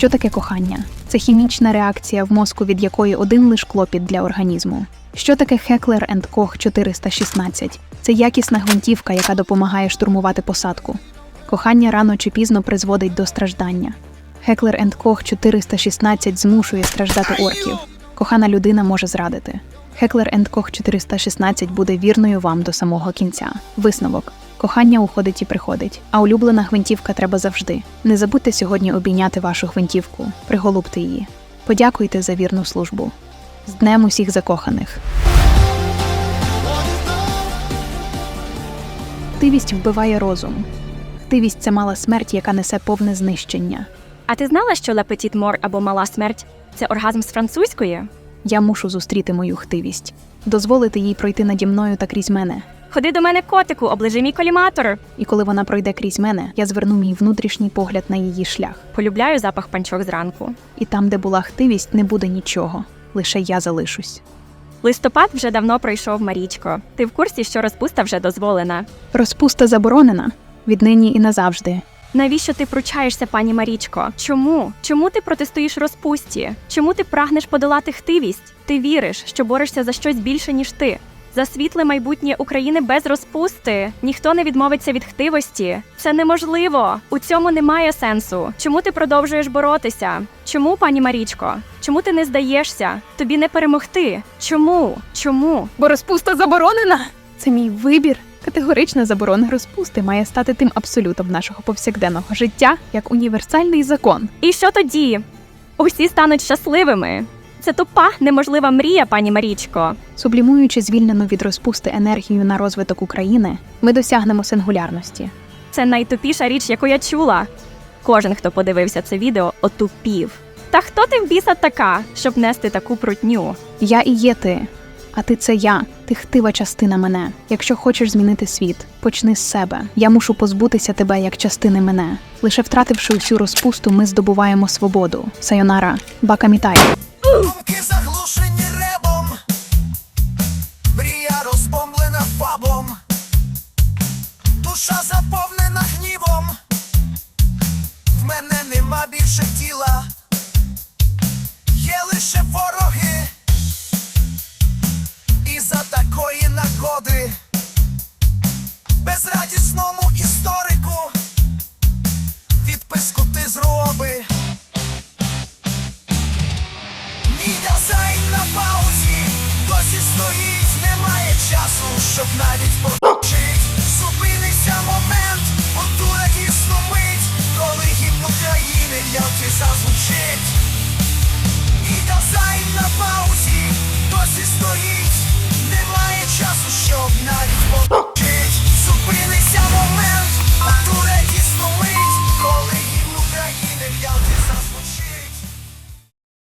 Що таке кохання? Це хімічна реакція в мозку, від якої один лиш клопіт для організму. Що таке Heckler Koch 416? Це якісна гвинтівка, яка допомагає штурмувати посадку. Кохання рано чи пізно призводить до страждання. Heckler Koch 416 змушує страждати орків. Кохана людина може зрадити. Heckler Koch 416 буде вірною вам до самого кінця. Висновок. Кохання уходить і приходить, а улюблена гвинтівка треба завжди. Не забудьте сьогодні обійняти вашу гвинтівку, приголубте її. Подякуйте за вірну службу. З днем усіх закоханих. Хтивість вбиває розум. Хтивість це мала смерть, яка несе повне знищення. А ти знала, що «La Petite Mort» або мала смерть це оргазм з французької? Я мушу зустріти мою хтивість, дозволити їй пройти наді мною та крізь мене. Ходи до мене, котику, оближи мій коліматор. І коли вона пройде крізь мене, я зверну мій внутрішній погляд на її шлях. Полюбляю запах панчок зранку. І там, де була хтивість, не буде нічого. Лише я залишусь. Листопад вже давно пройшов, Марічко. Ти в курсі, що розпуста вже дозволена. Розпуста заборонена віднині і назавжди. Навіщо ти пручаєшся, пані Марічко? Чому? Чому ти протистоїш розпусті? Чому ти прагнеш подолати хтивість? Ти віриш, що борешся за щось більше, ніж ти. За світле майбутнє України без розпусти. Ніхто не відмовиться від хтивості. Це неможливо. У цьому немає сенсу. Чому ти продовжуєш боротися? Чому, пані Марічко? Чому ти не здаєшся? Тобі не перемогти. Чому? Чому? Бо розпуста заборонена. Це мій вибір. Категорична заборона розпусти має стати тим абсолютом нашого повсякденного життя як універсальний закон. І що тоді? Усі стануть щасливими. Це тупа, неможлива мрія, пані Марічко. Сублімуючи звільнену від розпусти енергію на розвиток України, ми досягнемо сингулярності. Це найтупіша річ, яку я чула. Кожен, хто подивився це відео, отупів. Та хто ти в біса така, щоб нести таку прутню? Я і є ти, а ти це я, ти хтива частина мене. Якщо хочеш змінити світ, почни з себе. Я мушу позбутися тебе як частини мене. Лише втративши усю розпусту, ми здобуваємо свободу. Сайонара, бакамітай. Думки заглушені ребом, мрія розбомблена фабом, душа заповнена гнівом, в мене нема більше тіла, є лише вороги, і за такої нагоди, безрадісному часу, щоб навіть почить Зупинися момент, отура і мить, коли гімн України в зазвучить. І Казань на паузі досі стоїть, немає часу, щоб навіть почить